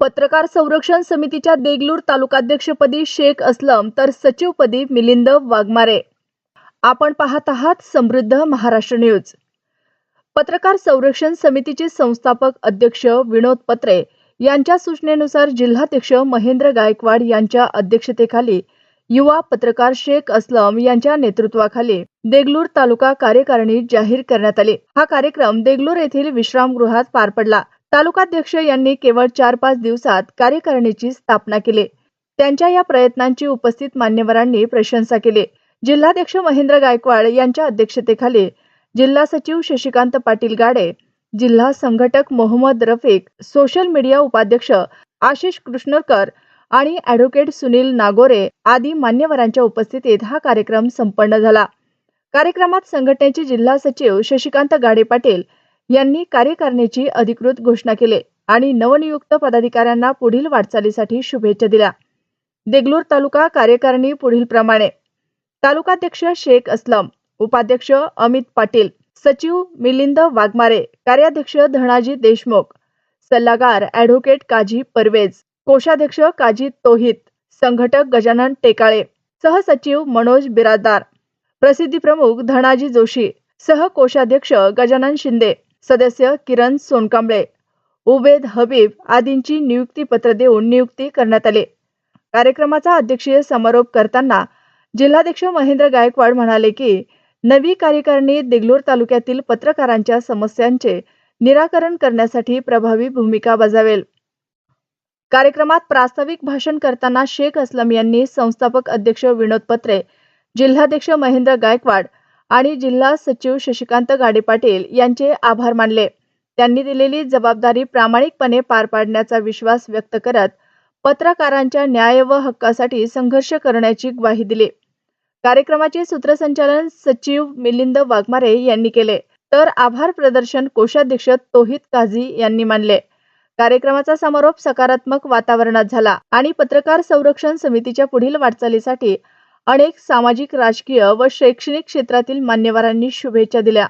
पत्रकार संरक्षण समितीच्या देगलूर तालुकाध्यक्षपदी शेख असलम तर सचिवपदी मिलिंद वाघमारे. आपण पाहत आहात समृद्ध महाराष्ट्र न्यूज. पत्रकार संरक्षण समितीचे संस्थापक अध्यक्ष विनोद पत्रे यांच्या सूचनेनुसार जिल्हाध्यक्ष महेंद्र गायकवाड यांच्या अध्यक्षतेखाली युवा पत्रकार शेख असलम यांच्या नेतृत्वाखाली देगलूर तालुका कार्यकारिणी जाहीर करण्यात आली. हा कार्यक्रम देगलूर येथील विश्रामगृहात पार पडला. तालुकाध्यक्ष यांनी केवळ चार पाच दिवसात कार्यकारिणीची स्थापना केली. त्यांच्या या प्रयत्नांची उपस्थित मान्यवरांनी प्रशंसा केली. जिल्हाध्यक्ष महेंद्र गायकवाड यांच्या अध्यक्षतेखाली जिल्हा सचिव शशिकांत पाटील गाडे जिल्हा संघटक मोहम्मद रफिक सोशल मीडिया उपाध्यक्ष आशिष कृष्णकर आणि ॲडव्होकेट सुनील नागोरे आदी मान्यवरांच्या उपस्थितीत हा कार्यक्रम संपन्न झाला. कार्यक्रमात संघटनेचे जिल्हा सचिव शशिकांत गाडे पाटील यांनी कार्यकारिणीची अधिकृत घोषणा केली आणि नवनियुक्त पदाधिकाऱ्यांना पुढील वाटचालीसाठी शुभेच्छा दिल्या. देगलूर तालुका कार्यकारिणी पुढील प्रमाणे. तालुकाध्यक्ष शेख असलम उपाध्यक्ष अमित पाटील सचिव मिलिंद वाघमारे कार्याध्यक्ष धनाजी देशमुख सल्लागार ॲडव्होकेट काजी परवेज कोषाध्यक्ष काजी तोहित संघटक गजानन टेकाळे सहसचिव मनोज बिरादार प्रसिद्धी प्रमुख धनाजी जोशी सहकोषाध्यक्ष गजानन शिंदे सदस्य किरण सोनकांबळे उबेद हबीब आदींची नियुक्तीपत्र देऊन नियुक्ती करण्यात आली. कार्यक्रमाचा अध्यक्षीय समारोप करताना जिल्हाध्यक्ष महेंद्र गायकवाड म्हणाले की नवी कार्यकारिणी देगलूर तालुक्यातील पत्रकारांच्या समस्यांचे निराकरण करण्यासाठी प्रभावी भूमिका बजावेल. कार्यक्रमात प्रास्ताविक भाषण करताना शेख असलम यांनी संस्थापक अध्यक्ष विनोद पत्रे जिल्हाध्यक्ष महेंद्र गायकवाड आणि जिल्हा सचिव शशिकांत गाडे पाटील यांचे आभार मानले. त्यांनी दिलेली जबाबदारी प्रामाणिकपणे पार पाडण्याचा विश्वास व्यक्त करत पत्रकारांच्या न्याय व हक्कासाठी संघर्ष करण्याची ग्वाही दिली. कार्यक्रमाचे सूत्रसंचालन सचिव मिलिंद वाघमारे यांनी केले. तर आभार प्रदर्शन कोषाध्यक्ष तोहित काझी यांनी मानले. कार्यक्रमाचा समारोप सकारात्मक वातावरणात झाला आणि पत्रकार संरक्षण समितीच्या पुढील वाटचालीसाठी अनेक सामाजिक राजकीय व शैक्षणिक क्षेत्रातील मान्यवरांनी शुभेच्छा दिल्या.